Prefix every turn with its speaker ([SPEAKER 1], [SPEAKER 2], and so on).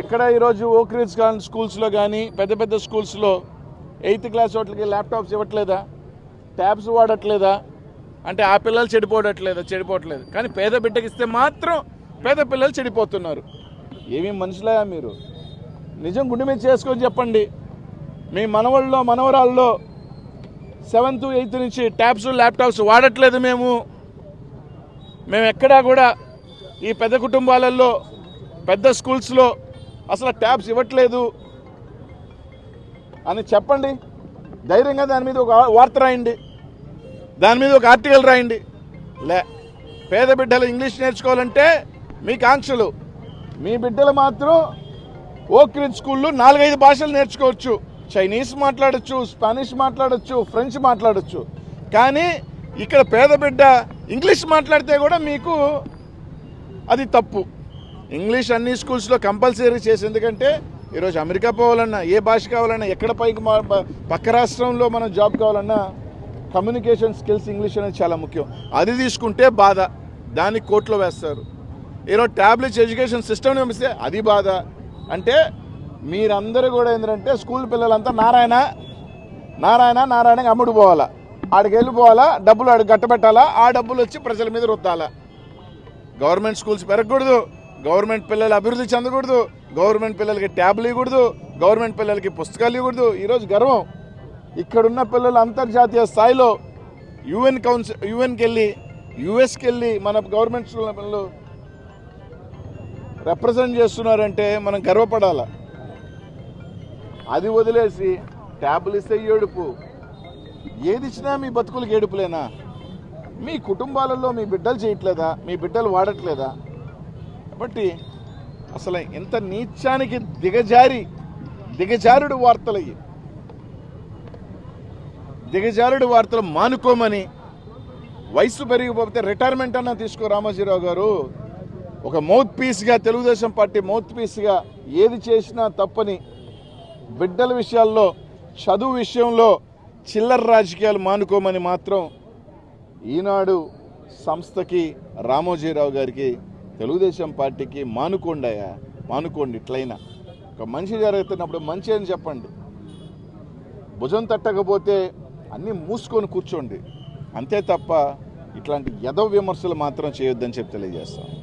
[SPEAKER 1] ఎక్కడ ఈరోజు ఓక్రిజ్ స్కూల్స్లో కానీ పెద్ద పెద్ద స్కూల్స్లో ఎయిత్ క్లాస్ వాటికి ల్యాప్టాప్స్ ఇవ్వట్లేదా? ట్యాబ్స్ వాడట్లేదా? అంటే ఆ పిల్లలు చెడిపోవట్లేదా? చెడిపోవట్లేదు. కానీ పేద బిడ్డకి ఇస్తే మాత్రం పేద పిల్లలు చెడిపోతున్నారు. ఏమీ మనుషులయా మీరు? నిజం గుండె మీద చేసుకొని చెప్పండి. మీ మనవళ్ళలో మనవరాల్లో సెవెంత్ ఎయిత్ నుంచి ట్యాబ్స్ ల్యాప్టాప్స్ వాడట్లేదు మేము. మేము ఎక్కడా కూడా ఈ పెద్ద కుటుంబాలలో పెద్ద స్కూల్స్లో అసలు ట్యాబ్స్ ఇవ్వట్లేదు. అని చెప్పండి. ధైర్యంగా దాని మీద ఒక వార్త రాయండి. దాని మీద ఒక ఆర్టికల్ రాయండి. లే పేద బిడ్డలు ఇంగ్లీష్ నేర్చుకోవాలంటే మీకు ఆంక్షలు మీ బిడ్డలు మాత్రం ఓక్రిడ్ స్కూల్లో నాలుగైదు భాషలు నేర్చుకోవచ్చు. చైనీస్ మాట్లాడొచ్చు స్పానిష్ మాట్లాడచ్చు ఫ్రెంచ్ మాట్లాడొచ్చు. కానీ ఇక్కడ పేద బిడ్డ ఇంగ్లీష్ మాట్లాడితే కూడా మీకు అది తప్పు. ఇంగ్లీష్ అన్ని స్కూల్స్లో కంపల్సరీ చేసి ఎందుకంటే ఈరోజు అమెరికా పోవాలన్నా ఏ భాష కావాలన్నా ఎక్కడ పైకి పక్క రాష్ట్రంలో మనం జాబ్ కావాలన్నా కమ్యూనికేషన్ స్కిల్స్ ఇంగ్లీష్ అనేది చాలా ముఖ్యం. అది తీసుకుంటే బాధ. దాన్ని కోర్టులో వేస్తారు. ఈరోజు ట్యాబ్లెట్స్ ఎడ్యుకేషన్ సిస్టమ్ పంపిస్తే అది బాధ. అంటే మీరందరూ కూడా ఏంటంటే స్కూల్ పిల్లలంతా నారాయణ నారాయణ నారాయణకి అమ్ముడు పోవాలా? ఆడికి వెళ్ళిపోవాలా డబ్బులు ఆడికి కట్టబెట్టాలా? ఆ డబ్బులు వచ్చి ప్రజల మీద రుద్దాలా? గవర్నమెంట్ స్కూల్స్ పెరగకూడదు. గవర్నమెంట్ పిల్లలు అభివృద్ధి చెందకూడదు. గవర్నమెంట్ పిల్లలకి ట్యాబ్లు ఇవ్వకూడదు. గవర్నమెంట్ పిల్లలకి పుస్తకాలు ఇవ్వకూడదు. ఈరోజు గర్వం. ఇక్కడున్న పిల్లలు అంతర్జాతీయ స్థాయిలో యుఎన్ కౌన్సిల్ యుఎన్కి వెళ్ళి యుఎస్కి వెళ్ళి మన గవర్నమెంట్ స్కూల్ పిల్లలు రిప్రజెంట్ చేస్తున్నారంటే మనం గర్వపడాల. అది వదిలేసి ట్యాబ్లు ఇస్తే ఏడుపు. ఏది ఇచ్చినా మీ బతుకులకి ఏడుపులేనా? మీ కుటుంబాలలో మీ బిడ్డలు చేయట్లేదా? మీ బిడ్డలు వాడట్లేదా? కాబట్టి అసలు ఇంత నీచానికి దిగజారి దిగజారుడు వార్తలు అయ్యి దిగజారుడు వార్తలు మానుకోమని వయసు పెరిగిపోతే రిటైర్మెంట్ అన్న తీసుకో రామోజీరావు గారు. ఒక మౌత్ పీస్గా తెలుగుదేశం పార్టీ మౌత్ పీస్గా ఏది చేసినా తప్పని బిడ్డల విషయాల్లో చదువు విషయంలో చిల్లర రాజకీయాలు మానుకోమని మాత్రం ఈనాడు సంస్థకి రామోజీరావు గారికి తెలుగుదేశం పార్టీకి మానుకోండాయా మానుకోండి ఇట్లయినా. ఒక మంచి జరుగుతున్నప్పుడు మంచి అని చెప్పండి. భుజం తట్టకపోతే అన్నీ మూసుకొని కూర్చోండి. అంతే తప్ప ఇట్లాంటి యదవ విమర్శలు మాత్రం చేయొద్దని చెప్పి తెలియజేస్తాను